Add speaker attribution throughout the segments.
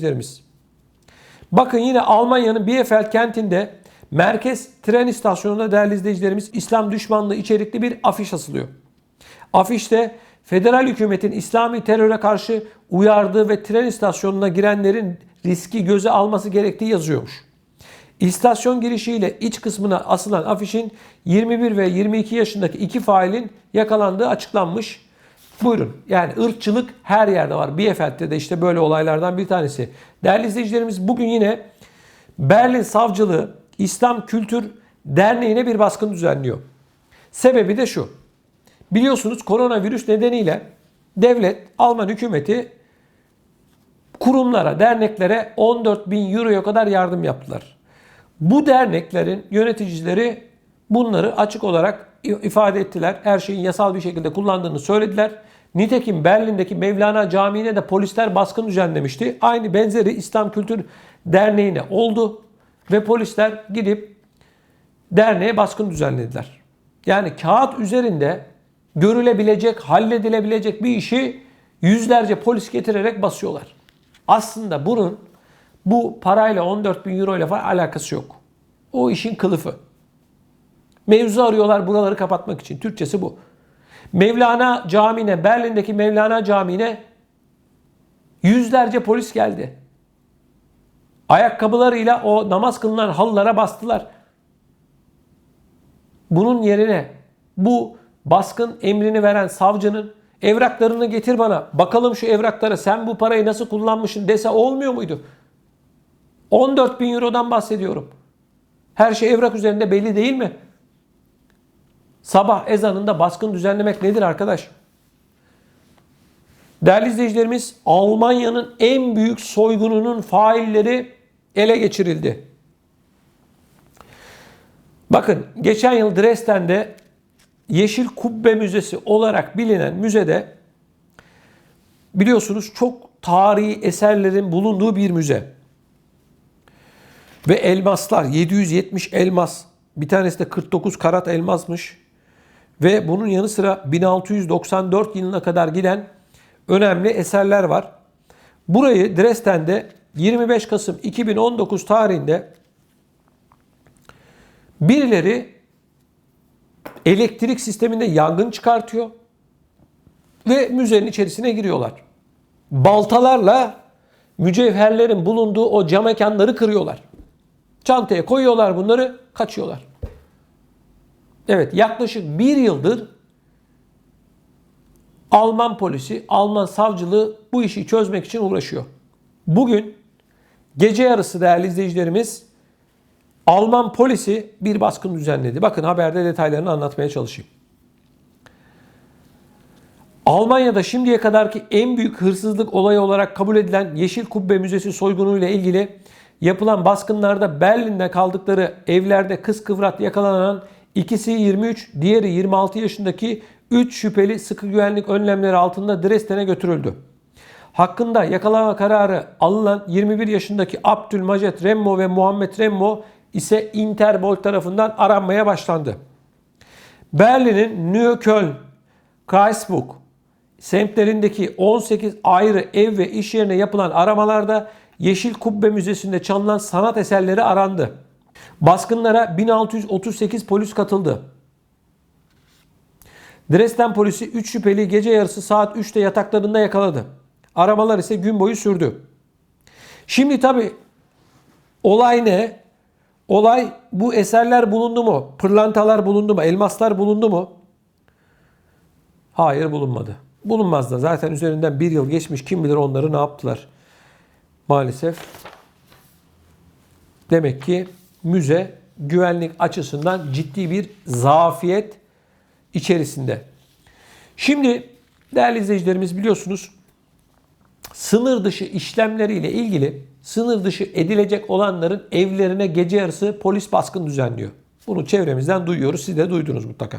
Speaker 1: izleyicilerimiz. Bakın yine Almanya'nın Bielefeld kentinde merkez tren istasyonunda değerli izleyicilerimiz İslam düşmanlığı içerikli bir afiş asılıyor. Afişte federal hükümetin İslami teröre karşı uyardığı ve tren istasyonuna girenlerin riski göze alması gerektiği yazıyormuş. İstasyon girişiyle iç kısmına asılan afişin 21 ve 22 yaşındaki iki failin yakalandığı açıklanmış. Buyurun. Yani ırkçılık her yerde var. Bielefeld'de de işte böyle olaylardan bir tanesi. Değerli izleyicilerimiz bugün yine Berlin Savcılığı İslam Kültür Derneği'ne bir baskın düzenliyor. Sebebi de şu. Biliyorsunuz koronavirüs nedeniyle devlet, Alman hükümeti kurumlara, derneklere 14 bin euroya kadar yardım yaptılar. Bu derneklerin yöneticileri bunları açık olarak ifade ettiler. Her şeyin yasal bir şekilde kullandığını söylediler. Nitekim Berlin'deki Mevlana Camii'ne de polisler baskın düzenlemişti. Aynı benzeri İslam Kültür Derneği'ne oldu ve polisler gidip derneğe baskın düzenlediler. Yani kağıt üzerinde görülebilecek, halledilebilecek bir işi yüzlerce polis getirerek basıyorlar. Aslında bunun bu parayla 14 bin euro ile falan alakası yok. O işin kılıfı. Mevzu arıyorlar buraları kapatmak için. Türkçesi bu. Mevlana Camii'ne, Berlin'deki Mevlana Camii'ne yüzlerce polis geldi. Ayakkabılarıyla o namaz kılınan halılara bastılar. Bunun yerine bu baskın emrini veren savcının evraklarını getir bana. Bakalım şu evraklara sen bu parayı nasıl kullanmışsın dese olmuyor muydu? 14 bin eurodan bahsediyorum. Her şey evrak üzerinde belli değil mi? Sabah ezanında baskın düzenlemek nedir arkadaş? Değerli izleyicilerimiz Almanya'nın en büyük soygununun failleri ele geçirildi. Bakın geçen yıl Dresden'de Yeşil Kubbe Müzesi olarak bilinen müzede biliyorsunuz çok tarihi eserlerin bulunduğu bir müze. Ve elmaslar 770 elmas. Bir tanesi de 49 karat elmasmış. Ve bunun yanı sıra 1694 yılına kadar giden önemli eserler var. Burayı Dresden'de 25 Kasım 2019 tarihinde birileri elektrik sisteminde yangın çıkartıyor ve müzenin içerisine giriyorlar. Baltalarla mücevherlerin bulunduğu o cam mekanları kırıyorlar. Çantaya koyuyorlar bunları, kaçıyorlar. Evet yaklaşık bir yıldır Alman polisi, Alman savcılığı bu işi çözmek için uğraşıyor. Bugün gece yarısı değerli izleyicilerimiz Alman polisi bir baskın düzenledi. Bakın haberde detaylarını anlatmaya çalışayım. Almanya'da şimdiye kadarki en büyük hırsızlık olayı olarak kabul edilen Yeşil Kubbe Müzesi soygunuyla ilgili yapılan baskınlarda Berlin'de kaldıkları evlerde kız kıvrat yakalanan ikisi 23, diğeri 26 yaşındaki 3 şüpheli sıkı güvenlik önlemleri altında Dresden'e götürüldü. Hakkında yakalama kararı alınan 21 yaşındaki Abdülmacet Remmo ve Muhammed Remmo ise Interpol tarafından aranmaya başlandı. Berlin'in Neukölln, Kreisburg semtlerindeki 18 ayrı ev ve iş yerine yapılan aramalarda Yeşil Kubbe Müzesi'nde çalınan sanat eserleri arandı. Baskınlara 1638 polis katıldı. Dresden polisi 3 şüpheli gece yarısı saat 3'te yataklarında yakaladı. Aramalar ise gün boyu sürdü. Şimdi tabi olay ne? Olay bu eserler bulundu mu? Pırlantalar bulundu mu? Elmaslar bulundu mu? Hayır bulunmadı. Bulunmaz da zaten üzerinden bir yıl geçmiş kim bilir onları ne yaptılar. Maalesef. Demek ki müze güvenlik açısından ciddi bir zafiyet içerisinde. Şimdi değerli izleyicilerimiz biliyorsunuz sınır dışı işlemleriyle ilgili sınır dışı edilecek olanların evlerine gece yarısı polis baskın düzenliyor. Bunu çevremizden duyuyoruz. Siz de duydunuz mutlaka.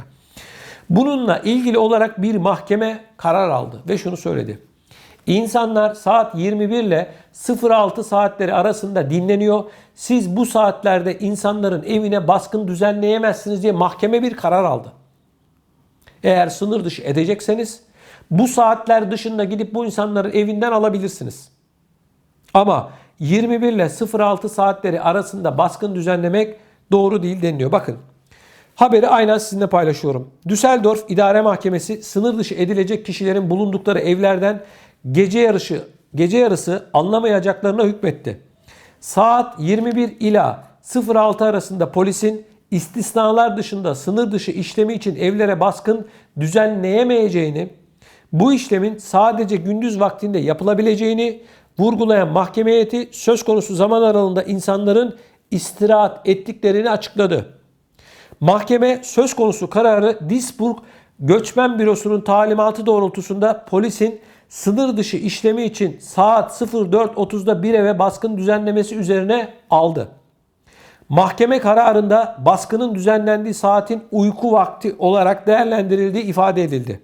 Speaker 1: Bununla ilgili olarak bir mahkeme karar aldı ve şunu söyledi. İnsanlar saat 21 ile 06 saatleri arasında dinleniyor. Siz bu saatlerde insanların evine baskın düzenleyemezsiniz diye mahkeme bir karar aldı. Eğer sınır dışı edecekseniz bu saatler dışında gidip bu insanları evinden alabilirsiniz. Ama 21 ile 06 saatleri arasında baskın düzenlemek doğru değil deniliyor. Bakın haberi aynen sizinle paylaşıyorum. Düsseldorf İdare Mahkemesi sınır dışı edilecek kişilerin bulundukları evlerden gece yarışı gece yarısı anlamayacaklarına hükmetti. Saat 21 ila 06 arasında polisin istisnalar dışında sınır dışı işlemi için evlere baskın düzenleyemeyeceğini, bu işlemin sadece gündüz vaktinde yapılabileceğini vurgulayan mahkeme heyeti söz konusu zaman aralığında insanların istirahat ettiklerini açıkladı. Mahkeme söz konusu kararı Duisburg Göçmen Bürosu'nun talimatı doğrultusunda polisin sınır dışı işlemi için saat 04.30'da bir eve baskın düzenlemesi üzerine aldı. Mahkeme kararında baskının düzenlendiği saatin uyku vakti olarak değerlendirildiği ifade edildi.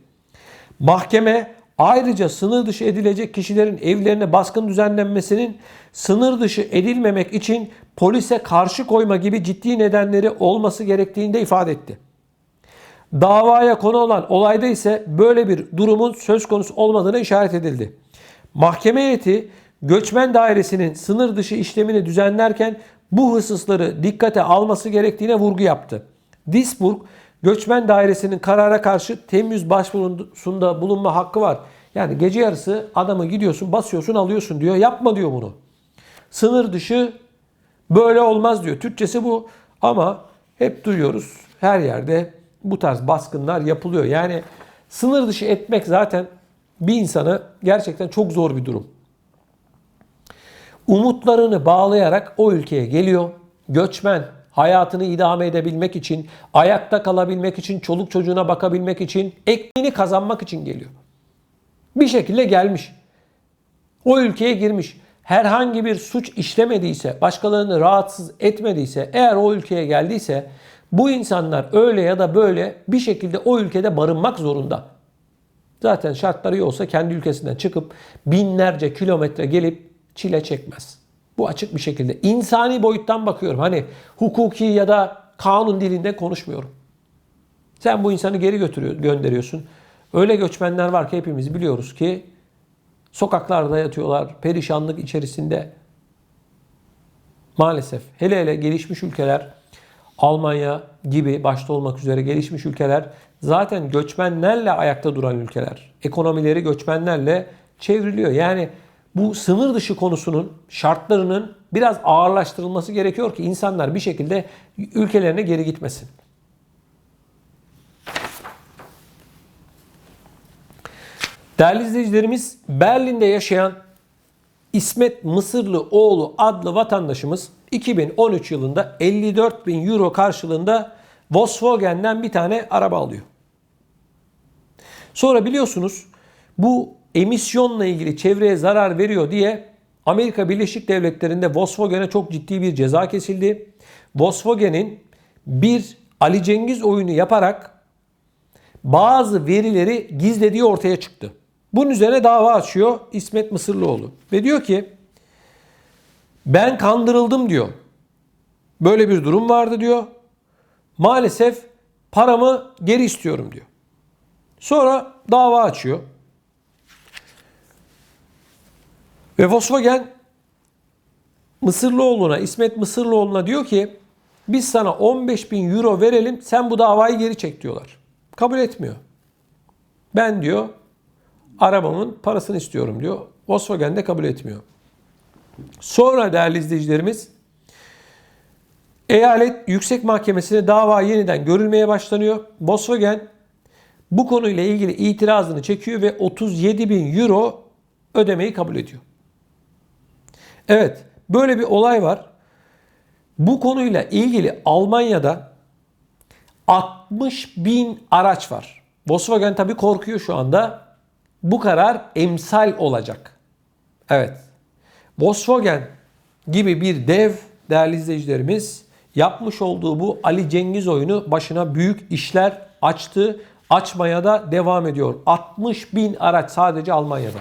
Speaker 1: Mahkeme ayrıca sınır dışı edilecek kişilerin evlerine baskın düzenlenmesinin sınır dışı edilmemek için polise karşı koyma gibi ciddi nedenleri olması gerektiğini de ifade etti. Davaya konu olan olayda ise böyle bir durumun söz konusu olmadığına işaret edildi. Mahkeme heyeti göçmen dairesinin sınır dışı işlemini düzenlerken bu hususları dikkate alması gerektiğine vurgu yaptı. Duisburg göçmen dairesinin karara karşı temyiz başvurusunda bulunma hakkı var. Yani gece yarısı adamı gidiyorsun basıyorsun alıyorsun diyor. Yapma diyor bunu. Sınır dışı böyle olmaz diyor. Türkçesi bu ama hep duyuyoruz her yerde bu tarz baskınlar yapılıyor. Yani sınır dışı etmek zaten bir insanı gerçekten çok zor bir durum. Umutlarını bağlayarak o ülkeye geliyor. Göçmen hayatını idame edebilmek için, ayakta kalabilmek için, çoluk çocuğuna bakabilmek için, ekmeğini kazanmak için geliyor. Bir şekilde gelmiş. O ülkeye girmiş. Herhangi bir suç işlemediyse, başkalarını rahatsız etmediyse, eğer o ülkeye geldiyse bu insanlar öyle ya da böyle bir şekilde o ülkede barınmak zorunda. Zaten şartları iyi olsa kendi ülkesinden çıkıp binlerce kilometre gelip çile çekmez. Bu açık bir şekilde. insani boyuttan bakıyorum. Hani hukuki ya da kanun dilinde konuşmuyorum. Sen bu insanı geri götürüyor, gönderiyorsun. Öyle göçmenler var ki hepimiz biliyoruz ki sokaklarda yatıyorlar, perişanlık içerisinde. Maalesef hele hele gelişmiş ülkeler Almanya gibi başta olmak üzere gelişmiş ülkeler zaten göçmenlerle ayakta duran ülkeler. Ekonomileri göçmenlerle çevriliyor. Yani bu sınır dışı konusunun şartlarının biraz ağırlaştırılması gerekiyor ki insanlar bir şekilde ülkelerine geri gitmesin. Değerli izleyicilerimiz Berlin'de yaşayan İsmet Mısırlı oğlu adlı vatandaşımız 2013 yılında 54 bin euro karşılığında Volkswagen'den bir tane araba alıyor. Sonra biliyorsunuz bu emisyonla ilgili çevreye zarar veriyor diye Amerika Birleşik Devletleri'nde Volkswagen'e çok ciddi bir ceza kesildi. Volkswagen'in bir Ali Cengiz oyunu yaparak bazı verileri gizlediği ortaya çıktı. Bunun üzerine dava açıyor İsmet Mısırlıoğlu. Ve diyor ki ben kandırıldım diyor. Böyle bir durum vardı diyor. Maalesef paramı geri istiyorum diyor. Sonra dava açıyor. Ve Volkswagen Mısırlıoğlu'na, İsmet Mısırlıoğlu'na diyor ki biz sana 15 bin euro verelim sen bu davayı geri çek diyorlar. Kabul etmiyor. Ben diyor arabamın parasını istiyorum diyor. Volkswagen de kabul etmiyor. Sonra değerli izleyicilerimiz eyalet yüksek mahkemesine dava yeniden görülmeye başlanıyor. Volkswagen bu konuyla ilgili itirazını çekiyor ve 37 bin euro ödemeyi kabul ediyor. Evet böyle bir olay var. Bu konuyla ilgili Almanya'da 60 bin araç var. Volkswagen tabi korkuyor şu anda. Bu karar emsal olacak. Evet. Volkswagen gibi bir dev değerli izleyicilerimiz yapmış olduğu bu Ali Cengiz oyunu başına büyük işler açtı. Açmaya da devam ediyor. 60 bin araç sadece Almanya'da.